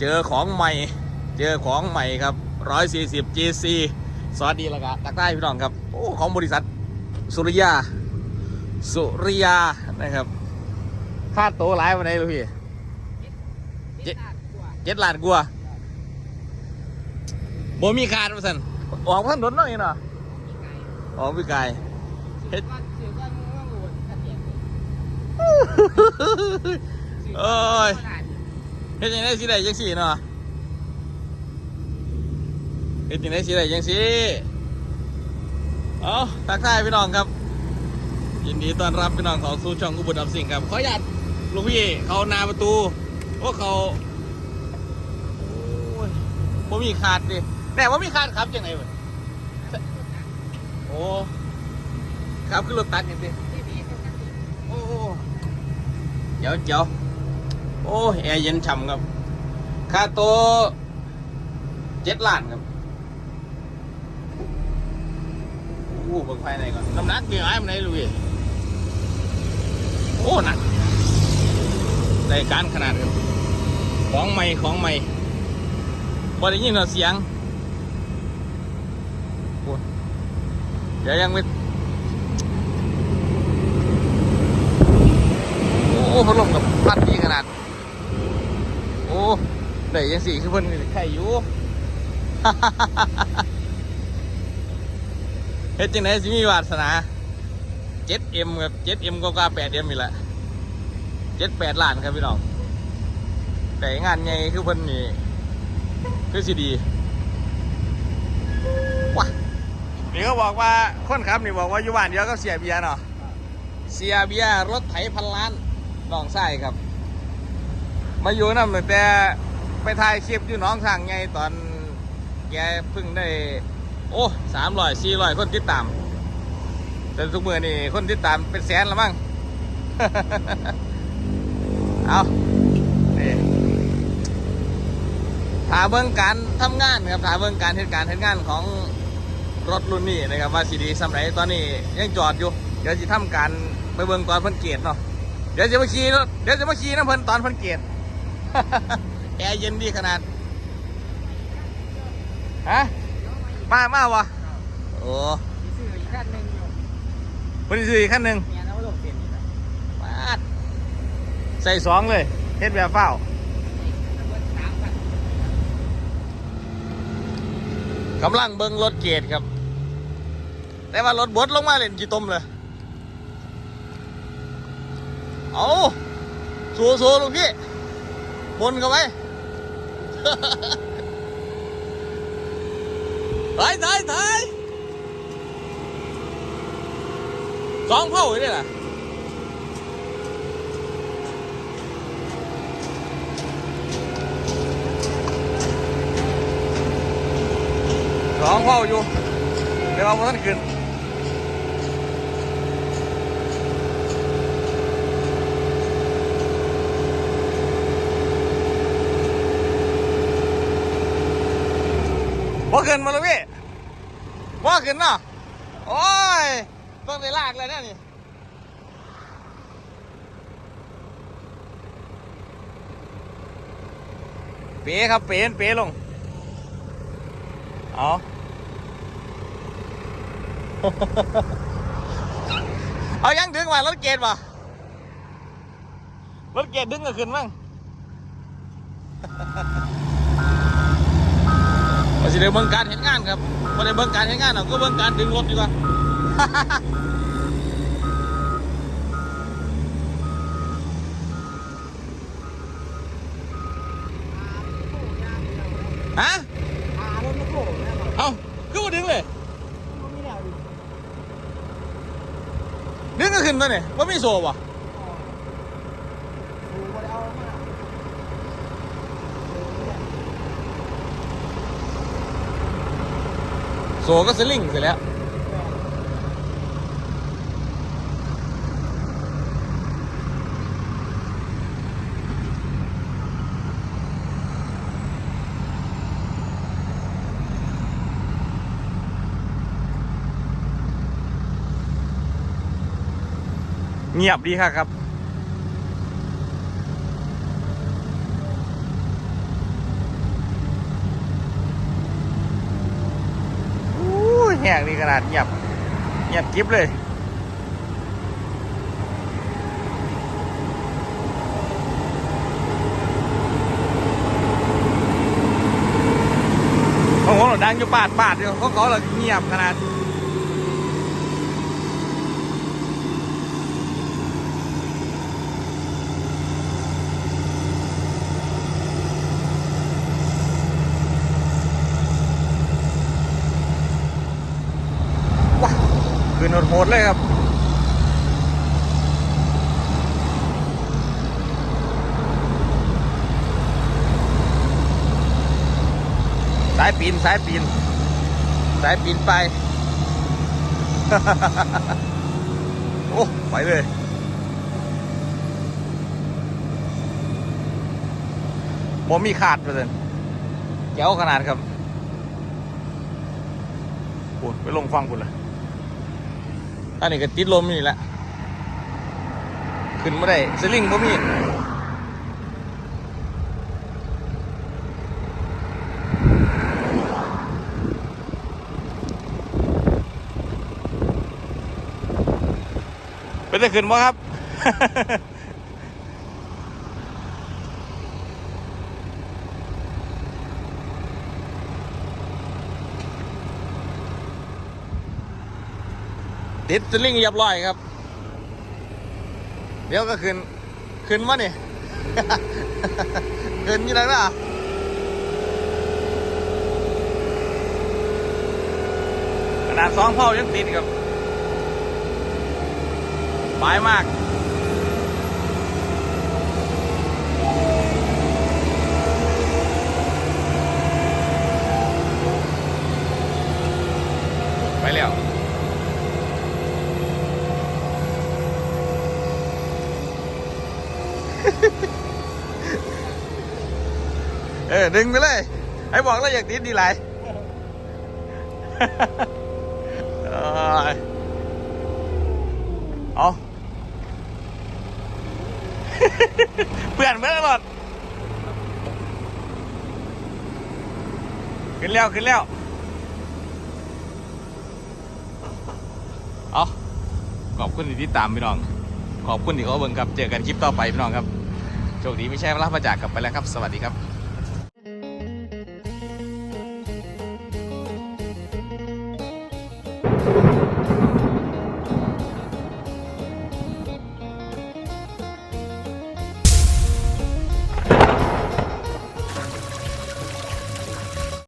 เจอของใหม่ เจอของใหม่ครับ140 GC สวัสดีละกะตักได้พี่น้องครับโอ้ของบริษัทสุริยา สุริยานะครับค่าโตวหลายวันไหนลูกพี่เจ็ดเจ็ดล้านกว่าบ่มีคาดมาสันออกพันรถหน่อยเนาะออกพี่กายเฮ็ดเอ้ย เฮ็ดยังไงสิได้ยังสีเนาะเฮ็ดยังไงสิได้ยังสีเอาทักทายพี่น้องครับ ยินดีต้อนรับพี่น้องของสู่ช่องอุบุญอับสิ่งครับขออนุญาตลูกพี่เขาหนาประตูพวกเขาโอ้ยบ่มีขาดดิแน่ว่ามีขาดครับยังไงวะโอ้ครับขึ้นรถตักนี่ดิโอ้เดี๋ยวเดี๋ยว โอ้แอร์เย็นฉ่ำครับ ค่าโตวเจ็ดล้านครับโอ้เบิ่งภายในก่อนน้ำหนักมีไอ้มันไหนลุยโอ้หนักได้การขนาดครับของใหม่ของใหม่พอได้ยินเสียงเดี๋ยวยังไม่โอ้พัดลมกับพัดดีขนาด ได้ยังสี่คือเพิ่นไข่อยู่เฮ็ดจังไดสิมีวาสนา 7M ครับ 7M ก็กว่า 8M นี่แหละ7-8ล้านครับพี่น้องแต่งานใหญ่คือเพิ่นนี่คือสิดีว้านี่เขาบอกว่าคนขับนี่บอกว่าอยู่บ้านเดียวก็เสียเบียร์เนาะเสียเบียร์รถไถพันล้านน้องไส้ครับ มาอยู่นั่นตั้งแต่ไปถ่ายคลิปอยู่หน้องทางไงตอนแกเพิ่งได้ โอ้สามร้อยสี่ร้อยคนติดตาม แต่ทุกมือนี่คนติดตามเป็นแสนล้วมั้ง เอานี่ถาเบิ่งการทำงานครับถาเบิ่งการเหตุการณ์เหตุงานของรถรุ่นนี้นะครับว่าสีดีสำหรับตอนนี้ยังจอดอยู่ เดี๋ยวจะทำการไปเบิ่งตอนเพิ่นเกียรเนาะเดี๋ยวจะมาขี่รถเดี๋ยวจะมาขี่น้ำเพิ่นตอนเพิ่นเกียร แอร์เย็นดีขนาด ฮะ มามาวะโอ้ซื้ออีกขั้นหนึ่งอยู่คนที่ซื้ออีกขั้นหนึ่งเมียนะว่าลงเปลี่ยนนี่แหละปาดใส่สองเลยเฮ็ดแบบเฝ้าสามพันกำลังเบิ้งรถเกียรครับ แต่ว่ารถบดลงมาเล่นจีตมเลย เอาสู้สู้ลูกพี่ บนกันไว้ถ่ายถ่ายถ่ายสองเผ่าเลยล่ะสองเผ่าอยู่เดี๋ยวเอามาท่านขึ้น ว่าขึ้นมาแล้วพี่ว่าขึ้นเนาะโอ้ยต้องได้ลากเลยนะนี่เป๋ครับเป๋นเป๋ลงเอาเอายังดึงมารถเกตป่ะรถเกตดึงก็ขึ้นมั้ง มาสิได้เบิ่งการเห็นงานครับมาได้เบิ่งการเห็นงานเราก็เบิ่งการดึงรถดีกว่าฮะพารถมาโผล่แน่นอนเอาคือว่าดึงเลยดึงก็ขึ้นตัวเนี่ยว่ามีโซ่ป่ะ ดูว่าเอามา โซ่ก็สลิงเสร็จแล้ว เงียบดีครับครับ แหกนี่ขนาดเงียบเงียบกริบเลยของผมเราดังอยู่ปาดปาดอยู่เขาเขาเราเงียบขนาด โหดเลยครับสายปีนสายปีนสายปีนไป โอ้ไปเลยผมมีขาดเปอร์เซ็นต์เจ้าขนาดครับโอ้ไปลงฟังคุณเลย อันนี้ก็ติดลมนี่แหละ ขึ้นไม่ได้สลิงผมมีเป็นได้ขึ้นบ่ครับ ติดสลิงเรียบร้อยครับ เดี๋ยวก็ขึ้น ขึ้นมานี่ ขึ้นยี่แล้วนะขนาดสองเผายังติดครับบายมากไปแล้ว เออดึงไปเลย ไอ้บอกแล้วอยากติดดีไรเอยเอาเพื่อนเมื่อตลอดขึ้นแล้ว ขึ้นแล้ว เอาขอบคุณที่ติดตามพี่น้อง ขอบคุณที่เขาเบิ่งครับ เจอกันคลิปต่อไปพี่น้องครับ โชคดีไม่ใช่พระพระจากกลับไปแล้วครับ สวัสดีครับ